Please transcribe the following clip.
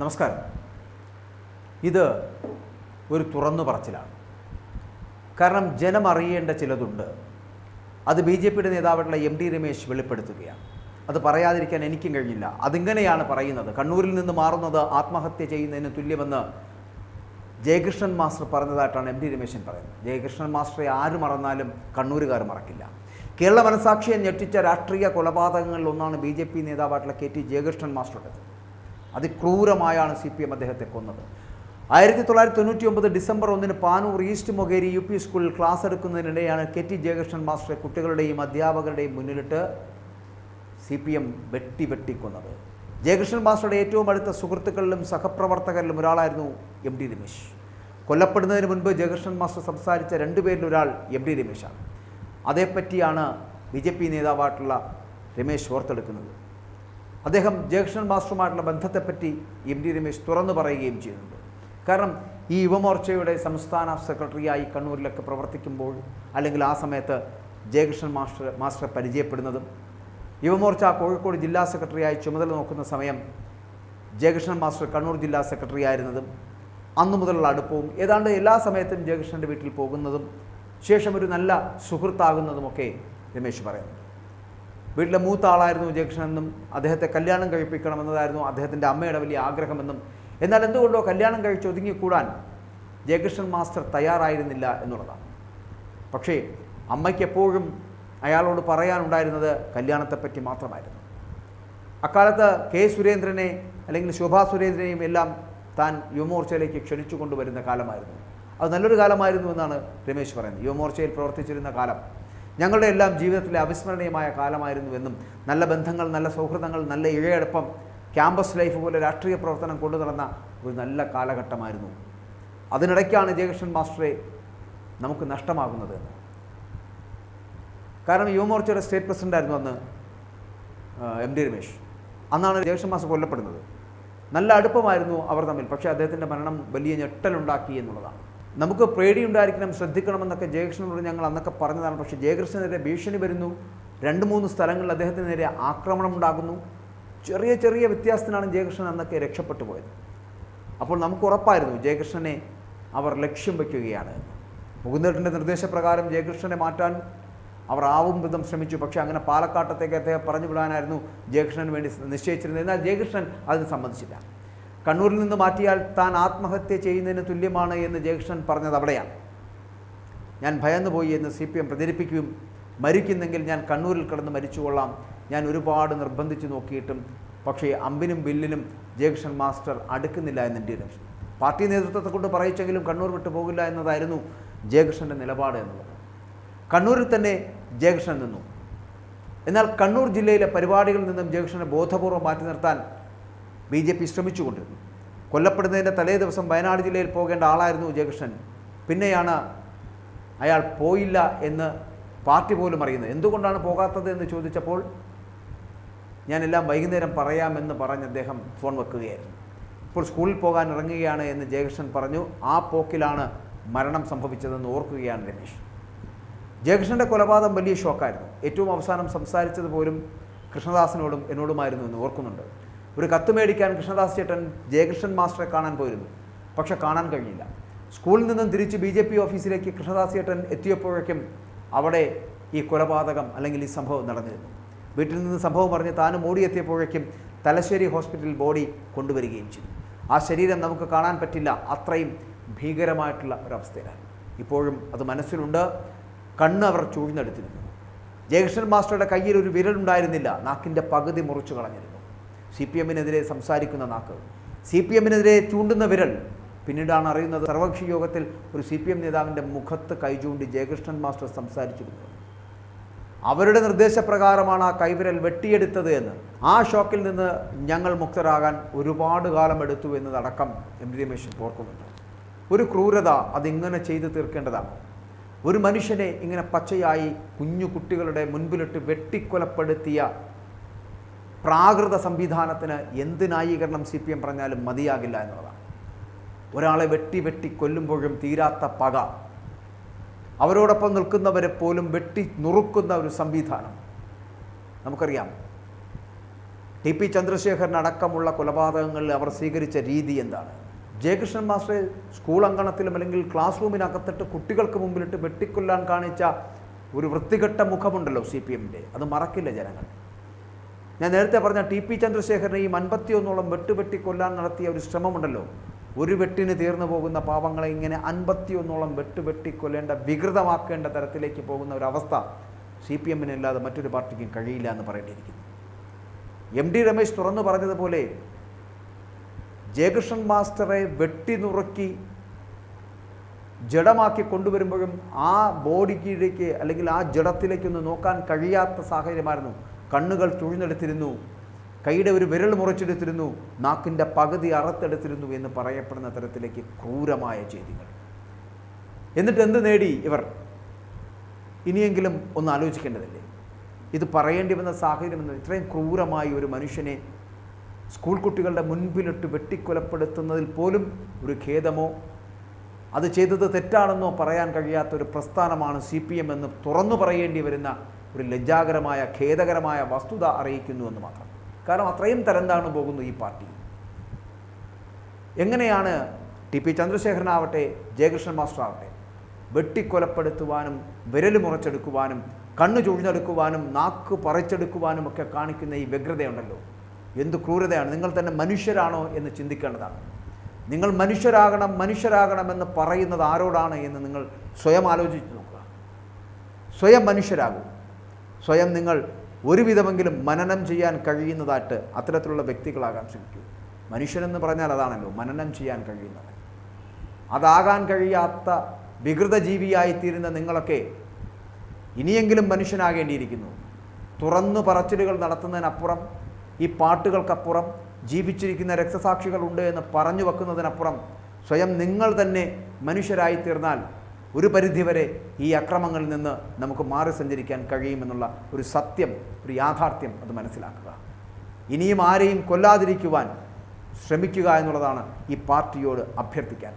നമസ്കാരം. ഇത് ഒരു തുറന്നു പറച്ചിലാണ്. കാരണം ജനം അറിയേണ്ട ചിലതുണ്ട്. അത് ബി ജെ പിയുടെ നേതാവായിട്ടുള്ള എം ടി രമേശ് വെളിപ്പെടുത്തുകയാണ്. അത് പറയാതിരിക്കാൻ എനിക്കും കഴിഞ്ഞില്ല. അതിങ്ങനെയാണ് പറയുന്നത്. കണ്ണൂരിൽ നിന്ന് മാറുന്നത് ആത്മഹത്യ ചെയ്യുന്നതിന് തുല്യമെന്ന് ജയകൃഷ്ണൻ മാസ്റ്റർ പറഞ്ഞതായിട്ടാണ് എം ടി രമേശൻ പറയുന്നത്. ജയകൃഷ്ണൻ മാസ്റ്ററെ ആര് മറന്നാലും കണ്ണൂരുകാർ മറക്കില്ല. കേരള മനസാക്ഷിയെ ഞെട്ടിച്ച രാഷ്ട്രീയ കൊലപാതകങ്ങളിൽ ഒന്നാണ് ബി ജെ പി നേതാവായിട്ടുള്ള കെ ടി ജയകൃഷ്ണൻ മാസ്റ്ററുടേത്. അതിക്രൂരമായാണ് സി പി എം അദ്ദേഹത്തെ കൊന്നത്. ആയിരത്തി തൊള്ളായിരത്തി തൊണ്ണൂറ്റി ഒമ്പത് ഡിസംബർ ഒന്നിന് Panoor east Mokeri U P സ്കൂളിൽ ക്ലാസ് എടുക്കുന്നതിനിടെയാണ് കെ ടി ജയകൃഷ്ണൻ മാസ്റ്ററെ കുട്ടികളുടെയും അധ്യാപകരുടെയും മുന്നിലിട്ട് സി പി എം വെട്ടി വെട്ടിക്കൊന്നത്. ജയകൃഷ്ണൻ മാസ്റ്ററുടെ ഏറ്റവും അടുത്ത സുഹൃത്തുക്കളിലും സഹപ്രവർത്തകരിലും ഒരാളായിരുന്നു എം ഡി രമേശ്. കൊല്ലപ്പെടുന്നതിന് മുൻപ് ജയകൃഷ്ണൻ മാസ്റ്റർ സംസാരിച്ച രണ്ടുപേരിൽ ഒരാൾ എം ഡി രമേശാണ്. അതേപ്പറ്റിയാണ് ബി ജെ പി നേതാവായിട്ടുള്ള രമേശ് ഓർത്തെടുക്കുന്നത്. അദ്ദേഹം ജയകൃഷ്ണൻ മാസ്റ്ററുമായിട്ടുള്ള ബന്ധത്തെപ്പറ്റി എം ടി രമേശ് തുറന്നു പറയുകയും ചെയ്യുന്നുണ്ട്. കാരണം ഈ യുവമോർച്ചയുടെ സംസ്ഥാന സെക്രട്ടറിയായി കണ്ണൂരിലൊക്കെ പ്രവർത്തിക്കുമ്പോൾ അല്ലെങ്കിൽ ആ സമയത്ത് ജയകൃഷ്ണൻ മാസ്റ്റർ മാസ്റ്റർ പരിചയപ്പെടുന്നതും യുവമോർച്ച കോഴിക്കോട് ജില്ലാ സെക്രട്ടറിയായി ചുമതല നോക്കുന്ന സമയം ജയകൃഷ്ണൻ മാസ്റ്റർ കണ്ണൂർ ജില്ലാ സെക്രട്ടറി ആയിരുന്നതും അന്നു മുതലുള്ള അടുപ്പവും ഏതാണ്ട് എല്ലാ സമയത്തും ജയകൃഷ്ണന്റെ വീട്ടിൽ പോകുന്നതും ശേഷം ഒരു നല്ല സുഹൃത്താകുന്നതുമൊക്കെ രമേശ് പറയുന്നുണ്ട്. വീട്ടിലെ മൂത്ത ആളായിരുന്നു ജംഗ്ഷനെന്നും അദ്ദേഹത്തെ കല്യാണം കഴിപ്പിക്കണമെന്നതായിരുന്നു അദ്ദേഹത്തിന്റെ അമ്മയുടെ വലിയ ആഗ്രഹമെന്നും എന്നാൽ എന്തുകൊണ്ടോ കല്യാണം കഴിച്ച് ഒതുങ്ങിക്കൂടാൻ ജയകൃഷ്ണൻ മാസ്റ്റർ തയ്യാറായിരുന്നില്ല എന്നുള്ളതാണ്. പക്ഷേ അമ്മയ്ക്ക് എപ്പോഴും അയാളോട് പറയാനുണ്ടായിരുന്നത് കല്യാണത്തെപ്പറ്റി മാത്രമായിരുന്നു. അക്കാലത്ത് കെ സുരേന്ദ്രനെ അല്ലെങ്കിൽ ശോഭാ സുരേന്ദ്രനെയും എല്ലാം താൻ യുവമോർച്ചയിലേക്ക് ക്ഷണിച്ചു കൊണ്ടുവരുന്ന കാലമായിരുന്നു. അത് നല്ലൊരു കാലമായിരുന്നു എന്നാണ് രമേശ് പറയുന്നത്. യുവമോർച്ചയിൽ പ്രവർത്തിച്ചിരുന്ന കാലം ഞങ്ങളുടെ എല്ലാം ജീവിതത്തിലെ അവിസ്മരണീയമായ കാലമായിരുന്നുവെന്നും നല്ല ബന്ധങ്ങൾ നല്ല സൗഹൃദങ്ങൾ നല്ല ഇഴയടുപ്പം ക്യാമ്പസ് ലൈഫ് പോലെ രാഷ്ട്രീയ പ്രവർത്തനം കൊണ്ടു നടന്ന ഒരു നല്ല കാലഘട്ടമായിരുന്നു. അതിനിടയ്ക്കാണ് ജയകൃഷ്ണൻ മാസ്റ്ററെ നമുക്ക് നഷ്ടമാകുന്നത് കാരണം യുവമോർച്ചയുടെ സ്റ്റേറ്റ് പ്രസിഡന്റായിരുന്നു അന്ന് എം ഡി രമേശ്. അന്നാണ് ജയകൃഷ്ണൻ മാസ്റ്റർ കൊല്ലപ്പെടുന്നത്. നല്ല അടുപ്പമായിരുന്നു അവർ തമ്മിൽ പക്ഷേ അദ്ദേഹത്തിന്റെ മരണം വലിയ ഞെട്ടലുണ്ടാക്കി എന്നുള്ളതാണ്. നമുക്ക് പേടിയുണ്ടായിരിക്കണം ശ്രദ്ധിക്കണമെന്നൊക്കെ ജയകൃഷ്ണനോട് ഞങ്ങൾ അന്നൊക്കെ പറഞ്ഞതാണ്. പക്ഷേ ജയകൃഷ്ണനെതിരെ ഭീഷണി വരുന്നു. രണ്ട് മൂന്ന് സ്ഥലങ്ങളിൽ അദ്ദേഹത്തിന് നേരെ ആക്രമണം ഉണ്ടാകുന്നു. ചെറിയ ചെറിയ വ്യത്യാസത്തിനാണ് ജയകൃഷ്ണൻ അന്നൊക്കെ രക്ഷപ്പെട്ടു പോയത്. അപ്പോൾ നമുക്ക് ഉറപ്പായിരുന്നു ജയകൃഷ്ണനെ അവർ ലക്ഷ്യം വയ്ക്കുകയാണ്. മുകുന്ദേട്ടന്റെ നിർദ്ദേശപ്രകാരം ജയകൃഷ്ണനെ മാറ്റാൻ അവർ ആവും വിധം ശ്രമിച്ചു. പക്ഷേ അങ്ങനെ പാലക്കാട്ടത്തേക്ക് അദ്ദേഹം പറഞ്ഞു വിടാനായിരുന്നു ജയകൃഷ്ണന് വേണ്ടി നിശ്ചയിച്ചിരുന്നത്. എന്നാൽ ജയകൃഷ്ണൻ അതിന് സമ്മതിച്ചില്ല. കണ്ണൂരിൽ നിന്ന് മാറ്റിയാൽ താൻ ആത്മഹത്യ ചെയ്യുന്നതിന് തുല്യമാണ് എന്ന് ജയകൃഷ്ണൻ പറഞ്ഞത് അവിടെയാണ്. ഞാൻ ഭയന്നുപോയി എന്ന് സി പി എം പ്രചരിപ്പിക്കുകയും മരിക്കുന്നെങ്കിൽ ഞാൻ കണ്ണൂരിൽ കിടന്ന് മരിച്ചുകൊള്ളാം ഞാൻ ഒരുപാട് നിർബന്ധിച്ചു നോക്കിയിട്ടും പക്ഷേ അമ്പിനും ബില്ലിനും ജയകൃഷ്ണൻ മാസ്റ്റർ അടുക്കുന്നില്ല എന്ന് എന്റെ രമേശ് പാർട്ടി നേതൃത്വത്തെ കൊണ്ട് പറയിച്ചെങ്കിലും കണ്ണൂർ വിട്ടു പോകില്ല എന്നതായിരുന്നു ജയകൃഷ്ണന്റെ നിലപാട് എന്നുള്ളത് കണ്ണൂരിൽ തന്നെ ജയകൃഷ്ണൻ നിന്നു. എന്നാൽ കണ്ണൂർ ജില്ലയിലെ പരിപാടികളിൽ നിന്നും ജയകൃഷ്ണനെ ബോധപൂർവം മാറ്റി നിർത്താൻ ബി ജെ പി ശ്രമിച്ചുകൊണ്ടിരുന്നു കൊല്ലപ്പെടുന്നതിന്റെ തലേ ദിവസം വയനാട് ജില്ലയിൽ പോകേണ്ട ആളായിരുന്നു ജയകൃഷ്ണൻ. പിന്നെയാണ് അയാൾ പോയില്ല എന്ന് പാർട്ടി പോലും അറിയുന്നത്. എന്തുകൊണ്ടാണ് പോകാത്തത് എന്ന് ചോദിച്ചപ്പോൾ ഞാനെല്ലാം വൈകുന്നേരം പറയാമെന്ന് പറഞ്ഞ് അദ്ദേഹം ഫോൺ വെക്കുകയായിരുന്നു. ഇപ്പോൾ സ്കൂളിൽ പോകാൻ ഇറങ്ങുകയാണ് എന്ന് ജയകൃഷ്ണൻ പറഞ്ഞു. ആ പോക്കിലാണ് മരണം സംഭവിച്ചതെന്ന് ഓർക്കുകയാണ് രമേശ്. ജയകൃഷ്ണന്റെ കൊലപാതകം വലിയ ഷോക്കായിരുന്നു. ഏറ്റവും അവസാനം സംസാരിച്ചത് പോലും കൃഷ്ണദാസിനോടും എന്നോടുമായിരുന്നു എന്ന് ഓർക്കുന്നുണ്ട്. ഒരു കത്ത് മേടിക്കാൻ കൃഷ്ണദാസ് ചേട്ടൻ ജയകൃഷ്ണൻ മാസ്റ്ററെ കാണാൻ പോയിരുന്നു. പക്ഷെ കാണാൻ കഴിഞ്ഞില്ല. സ്കൂളിൽ നിന്നും തിരിച്ച് ബി ജെ പി ഓഫീസിലേക്ക് കൃഷ്ണദാസ് ചേട്ടൻ എത്തിയപ്പോഴേക്കും അവിടെ ഈ കൊലപാതകം അല്ലെങ്കിൽ ഈ സംഭവം നടന്നിരുന്നു. വീട്ടിൽ നിന്ന് സംഭവം പറഞ്ഞ് താനും ഓടിയെത്തിയപ്പോഴേക്കും തലശ്ശേരി ഹോസ്പിറ്റലിൽ ബോഡി കൊണ്ടുവരികയും ചെയ്തു. ആ ശരീരം നമുക്ക് കാണാൻ പറ്റില്ല. അത്രയും ഭീകരമായിട്ടുള്ള ഒരവസ്ഥയിലാണ് ഇപ്പോഴും അത് മനസ്സിലുണ്ട്. കണ്ണ് അവർ ചൂഴ്ന്നെടുത്തിരുന്നു. ജയകൃഷ്ണൻ മാസ്റ്ററുടെ കയ്യിൽ ഒരു വിരലുണ്ടായിരുന്നില്ല. നാക്കിന്റെ പകുതി മുറിച്ചു കളഞ്ഞിരുന്നു. സി പി എമ്മിനെതിരെ സംസാരിക്കുന്ന നാക്ക്. സി പി എമ്മിനെതിരെ ചൂണ്ടുന്ന വിരൽ. പിന്നീടാണ് അറിയുന്നത് സർവകക്ഷി യോഗത്തിൽ ഒരു സി പി എം നേതാവിന്റെ മുഖത്ത് കൈചൂണ്ടി ജയകൃഷ്ണൻ മാസ്റ്റർ സംസാരിച്ചിരുന്നത്. അവരുടെ നിർദ്ദേശപ്രകാരമാണ് ആ കൈവിരൽ വെട്ടിയെടുത്തത് എന്ന്. ആ ഷോക്കിൽ നിന്ന് ഞങ്ങൾ മുക്തരാകാൻ ഒരുപാട് കാലം എടുത്തു എന്നതടക്കം എം ഡി രമേശൻ ഓർക്കുന്നുണ്ട്. ഒരു ക്രൂരത അതിങ്ങനെ ചെയ്തു തീർക്കേണ്ടതാണ്. ഒരു മനുഷ്യനെ ഇങ്ങനെ പച്ചയായി കുഞ്ഞു കുട്ടികളുടെ മുൻപിലിട്ട് വെട്ടിക്കൊലപ്പെടുത്തിയ പ്രാകൃത സംവിധാനത്തിന് എന്ത് ന്യായീകരണം സി പി എം പറഞ്ഞാലും മതിയാകില്ല എന്നുള്ളതാണ്. ഒരാളെ വെട്ടി വെട്ടി കൊല്ലുമ്പോഴും തീരാത്ത പക. അവരോടൊപ്പം നിൽക്കുന്നവരെ പോലും വെട്ടി നുറുക്കുന്ന ഒരു സംവിധാനം. നമുക്കറിയാം. ടി പി ചന്ദ്രശേഖരൻ അടക്കമുള്ള കൊലപാതകങ്ങളിൽ അവർ സ്വീകരിച്ച രീതി എന്താണ്? ജയകൃഷ്ണൻ മാസ്റ്റർ സ്കൂൾ അങ്കണത്തിലും അല്ലെങ്കിൽ ക്ലാസ് റൂമിനകത്തിട്ട് കുട്ടികൾക്ക് മുമ്പിലിട്ട് വെട്ടിക്കൊല്ലാൻ കാണിച്ച ഒരു വൃത്തികെട്ട മുഖമുണ്ടല്ലോ സി പി എമ്മിന്റെ. അത് മറക്കില്ല ജനങ്ങൾ. ഞാൻ നേരത്തെ പറഞ്ഞ ടി പി ചന്ദ്രശേഖരനെ ഈ അൻപത്തിയൊന്നോളം വെട്ടുവെട്ടി കൊല്ലാൻ നടത്തിയ ഒരു ശ്രമമുണ്ടല്ലോ. ഒരു വെട്ടിന് തീർന്നു പോകുന്ന പാവങ്ങളെ ഇങ്ങനെ അൻപത്തിയൊന്നോളം വെട്ടുവെട്ടി കൊല്ലേണ്ട വികൃതമാക്കേണ്ട തരത്തിലേക്ക് പോകുന്ന ഒരവസ്ഥ സി പി എമ്മിനല്ലാതെ മറ്റൊരു പാർട്ടിക്കും കഴിയില്ല എന്ന് പറയേണ്ടിയിരിക്കുന്നു. എം ഡി രമേശ് തുറന്നു പറഞ്ഞതുപോലെ ജയകൃഷ്ണൻ മാസ്റ്ററെ വെട്ടി നുറുക്കി ജഡമാക്കി കൊണ്ടുവരുമ്പോഴും ആ ബോഡി കീഴേക്ക് അല്ലെങ്കിൽ ആ ജഡത്തിലേക്കൊന്ന് നോക്കാൻ കഴിയാത്ത സാഹചര്യമായിരുന്നു കണ്ണുകൾ ചുഴിഞ്ഞെടുത്തിരുന്നു. കൈയുടെ ഒരു വിരൽ മുറിച്ചെടുത്തിരുന്നു. നാക്കിന്റെ പകുതി അറത്തെടുത്തിരുന്നു എന്ന് പറയപ്പെടുന്ന തരത്തിലേക്ക് ക്രൂരമായ ചെയ്തികൾ. എന്നിട്ട് എന്ത് നേടി ഇവർ? ഇനിയെങ്കിലും ഒന്ന് ആലോചിക്കേണ്ടതല്ലേ? ഇത് പറയേണ്ടി വന്ന സാഹചര്യം എന്ന് ഇത്രയും ക്രൂരമായി ഒരു മനുഷ്യനെ സ്കൂൾ കുട്ടികളുടെ മുൻപിലിട്ട് വെട്ടിക്കൊലപ്പെടുത്തുന്നതിൽ പോലും ഒരു ഖേദമോ? അത് ചെയ്തത് തെറ്റാണെന്നോ പറയാൻ കഴിയാത്ത ഒരു പ്രസ്ഥാനമാണ് സി പി എം എന്ന് തുറന്നു പറയേണ്ടി വരുന്ന ഒരു ലജ്ജാകരമായ ഖേദകരമായ വസ്തുത അറിയിക്കുന്നു എന്ന് മാത്രം. കാരണം അത്രയും തരം താഴ്ന്നു പോകുന്നു ഈ പാർട്ടി. എങ്ങനെയാണ് ടി പി ചന്ദ്രശേഖരനാവട്ടെ ജയകൃഷ്ണൻ മാസ്റ്റർ ആവട്ടെ വെട്ടിക്കൊലപ്പെടുത്തുവാനും വിരൽ മുറച്ചെടുക്കുവാനും കണ്ണു ചുഴിഞ്ഞെടുക്കുവാനും നാക്ക് പറിച്ചെടുക്കുവാനും ഒക്കെ കാണിക്കുന്ന ഈ വ്യഗ്രതയുണ്ടല്ലോ. എന്ത് ക്രൂരതയാണ്. നിങ്ങൾ തന്നെ മനുഷ്യരാണോ എന്ന് ചിന്തിക്കേണ്ടതാണ്. നിങ്ങൾ മനുഷ്യരാകണം മനുഷ്യരാകണമെന്ന് പറയുന്നത് ആരോടാണ് എന്ന് നിങ്ങൾ സ്വയം ആലോചിച്ച് നോക്കുക. സ്വയം മനുഷ്യരാകൂ. സ്വയം നിങ്ങൾ ഒരുവിധമെങ്കിലും മനനം ചെയ്യാൻ കഴിയുന്നതായിട്ട് അത്തരത്തിലുള്ള വ്യക്തികളാകാൻ ശ്രമിക്കൂ. മനുഷ്യനെന്ന് പറഞ്ഞാൽ അതാണല്ലോ മനനം ചെയ്യാൻ കഴിയുന്നത് അതാകാൻ കഴിയാത്ത വികൃത ജീവിയായിത്തീരുന്ന നിങ്ങളൊക്കെ ഇനിയെങ്കിലും മനുഷ്യനാകേണ്ടിയിരിക്കുന്നു. തുറന്നു പറച്ചിലുകൾ നടത്തുന്നതിനപ്പുറം ഈ പാട്ടുകൾക്കപ്പുറം ജീവിച്ചിരിക്കുന്ന രക്തസാക്ഷികളുണ്ട് എന്ന് പറഞ്ഞു വെക്കുന്നതിനപ്പുറം സ്വയം നിങ്ങൾ തന്നെ മനുഷ്യരായി തീർന്നാൽ ഒരു പരിധിവരെ ഈ അക്രമങ്ങളിൽ നിന്ന് നമുക്ക് മാറി സഞ്ചരിക്കാൻ കഴിയുമെന്നുള്ള ഒരു സത്യം ഒരു യാഥാർത്ഥ്യം അത് മനസ്സിലാക്കുക. ഇനിയും ആരെയും കൊല്ലാതിരിക്കുവാൻ ശ്രമിക്കുക എന്നുള്ളതാണ് ഈ പാർട്ടിയോട് അഭ്യർത്ഥിക്കാൻ.